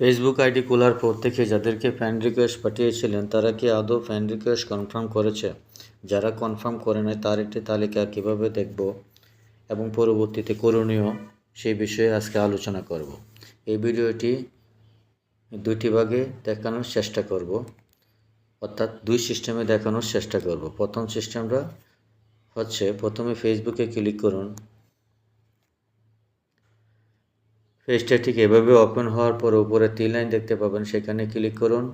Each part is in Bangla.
ফেসবুক আইডি খোলার পর থেকে যাদেরকে ফ্রেন্ড রিকোয়েস্ট পাঠিয়েছিলেন, তারা কি আদৌ ফ্রেন্ড রিকোয়েস্ট কনফার্ম করেছে? যারা কনফার্ম করে নাই, তার একটি তালিকা কীভাবে দেখব? এবং পরবর্তীতে করণীয় সেই বিষয়ে আজকে আলোচনা করব। এই ভিডিওটি দুইটি ভাগে দেখানোর চেষ্টা করব। অর্থাৎ দুই সিস্টেমে দেখানোর চেষ্টা করব। প্রথম সিস্টেমটা হচ্ছে, প্রথমে ফেসবুকে ক্লিক করুন। পেজটা ঠিক এভাবে ওপেন হওয়ার পর উপরে তিন লাইন দেখতে পাবেন। সেখানে ক্লিক করুন।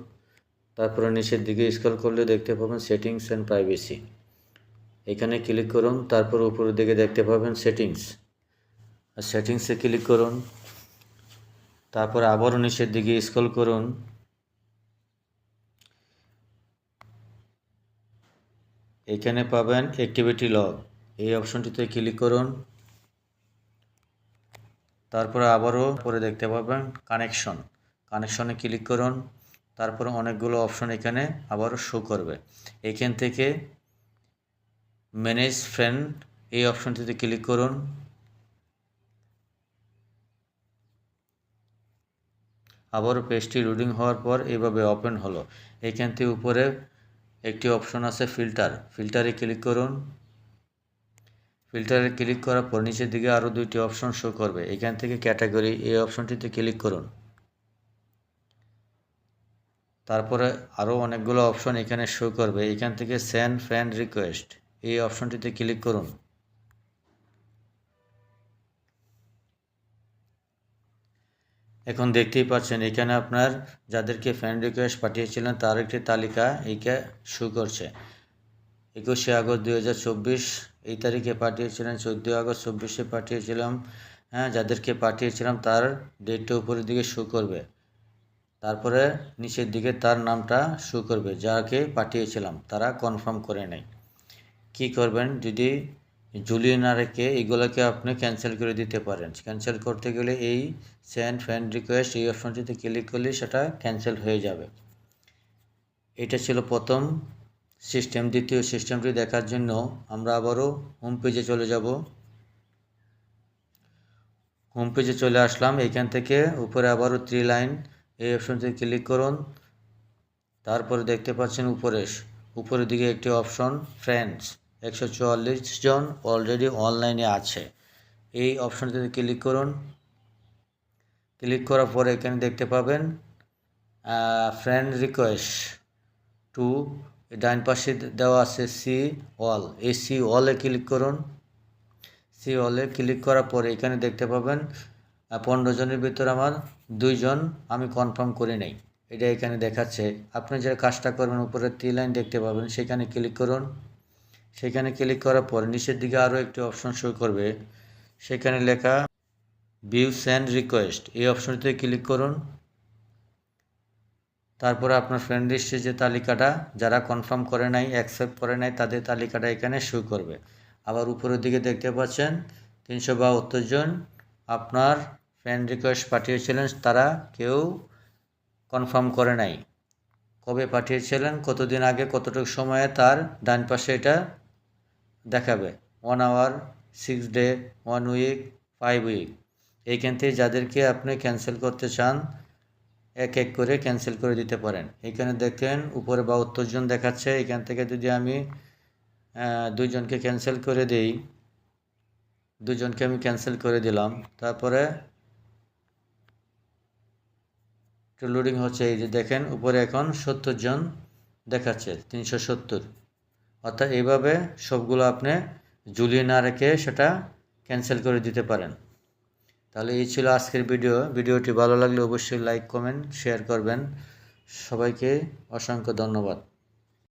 তারপরে নিচের দিকে স্ক্রল করলে দেখতে পাবেন সেটিংস অ্যান্ড প্রাইভেসি এখানে ক্লিক করুন, তারপর উপরের দিকে দেখতে পাবেন সেটিংস আর সেটিংসে ক্লিক করুন। তারপর আবারও নিচের দিকে স্ক্রল করুন। এখানে পাবেন অ্যাক্টিভিটি লগ এই অপশনটিতে ক্লিক করুন। তারপরে আবারও পরে দেখতে পাবেন কানেকশন কানেকশনে ক্লিক করুন, তারপরে অনেকগুলো অপশন এখানে আবারও শো করবে। এখান থেকে ম্যানেজ ফ্রেন্ড এই অপশনটিতে ক্লিক করুন। আবারও পেজটি লোডিং হওয়ার পর এইভাবে ওপেন হলো। এখান থেকে উপরে একটি অপশন আছে ফিল্টার ফিল্টারে ক্লিক করুন। ফিল্টারে ক্লিক করার পর নিচের দিকে আরও দুইটি অপশন শো করবে। এখান থেকে ক্যাটাগরি এই অপশনটিতে ক্লিক করুন। তারপরে আরও অনেকগুলো অপশন এখানে শো করবে। এখান থেকে সেন্ড ফ্রেন্ড রিকোয়েস্ট, এই অপশনটিতে ক্লিক করুন। এখন দেখতেই পাচ্ছেন, এখানে আপনার যাদেরকে ফ্রেন্ড রিকোয়েস্ট পাঠিয়েছিলেন তার একটি তালিকা এইটা শো করছে। একুশে আগস্ট দুই হাজার চব্বিশ, এই তারিখে পাঠিয়েছিলেন, চোদ্দোই আগস্ট চব্বিশে পাঠিয়েছিলাম। হ্যাঁ যাদেরকে পাঠিয়েছিলাম তার ডেটটা উপরের দিকে শো করবে। তারপরে নিচের দিকে তার নামটা শো করবে, যাকে পাঠিয়েছিলাম। তারা কনফার্ম করে নেয়। কি করবেন? যদি ঝুলিয়ে না রেখে এগুলোকে আপনি ক্যান্সেল করে দিতে পারেন। ক্যান্সেল করতে গেলে এই সেন্ড ফ্রেন্ড রিকোয়েস্ট এই অপশনটিতে ক্লিক করলে সেটা ক্যান্সেল হয়ে যাবে। এটা ছিল প্রথম সিস্টেম, দ্বিতীয় সিস্টেমটি দেখার জন্য আমরা আবারও হোম পেজে চলে যাব। হোম পেজে চলে আসলাম। এখান থেকে উপরে আবারও থ্রি লাইন এই অপশনটি ক্লিক করুন। তারপরে দেখতে পাচ্ছেন উপরে, উপরের দিকে একটি অপশন ফ্রেন্ডস একশো চুয়াল্লিশ জন অলরেডি অনলাইনে আছে। এই অপশনটিতে ক্লিক করুন। ক্লিক করার পরে এখানে দেখতে পাবেন ফ্রেন্ড রিকোয়েস্ট টু ডাইন পাশে দেওয়া আছে সি অল এই সি অলে ক্লিক করুন। সি অলে ক্লিক করার পরে এখানে দেখতে পাবেন পনেরো জনের ভিতর আমার দুইজন আমি কনফার্ম করে নেই। এটা এখানে দেখাচ্ছে। আপনি যে কাজটা করবেন উপরে তিন লাইন দেখতে পাবেন, সেখানে ক্লিক করুন। সেখানে ক্লিক করার পর নিচের দিকে আরও একটি অপশন শো করবে। সেখানে লেখা ভিউ সেন্ড রিকোয়েস্ট এই অপশনটিতে ক্লিক করুন। তারপরে আপনার ফ্রেন্ড লিস্টের যে তালিকাটা, যারা কনফার্ম করে নাই অ্যাকসেপ্ট করে নাই, তাদের তালিকাটা এখানে শো করবে। আবার উপরের দিকে দেখতে পাচ্ছেন, তিনশো বাহাত্তর জন আপনার ফ্রেন্ড রিকোয়েস্ট পাঠিয়েছিলেন, তারা কেউ কনফার্ম করে নাই। কবে পাঠিয়েছিলেন, কতদিন আগে, কতটুকু সময়ে, তার ডান পাশে এটা দেখাবে। One hour six day one week five week এইখান থেকে যাদেরকে আপনি ক্যান্সেল করতে চান এক এক করে ক্যান্সেল করে দিতে পারেন। এখানে দেখেন, উপরে বাহাত্তর জন দেখাচ্ছে, এখান থেকে যদি আমি দুইজনকে ক্যান্সেল করে দিই দুজনকে আমি ক্যান্সেল করে দিলাম, তারপরে লোডিং হচ্ছে, এই যে দেখেন, উপরে এখন সত্তর জন দেখাচ্ছে, তিনশো সত্তর। অর্থাৎ এইভাবে সবগুলো আপনি ঝুলিয়ে না রেখে সেটা ক্যান্সেল করে দিতে পারেন। তাহলে এই ছিল আজকের ভিডিও। ভিডিওটি ভালো লাগলে অবশ্যই লাইক কমেন্ট শেয়ার করবেন। সবাইকে অসংখ্য ধন্যবাদ।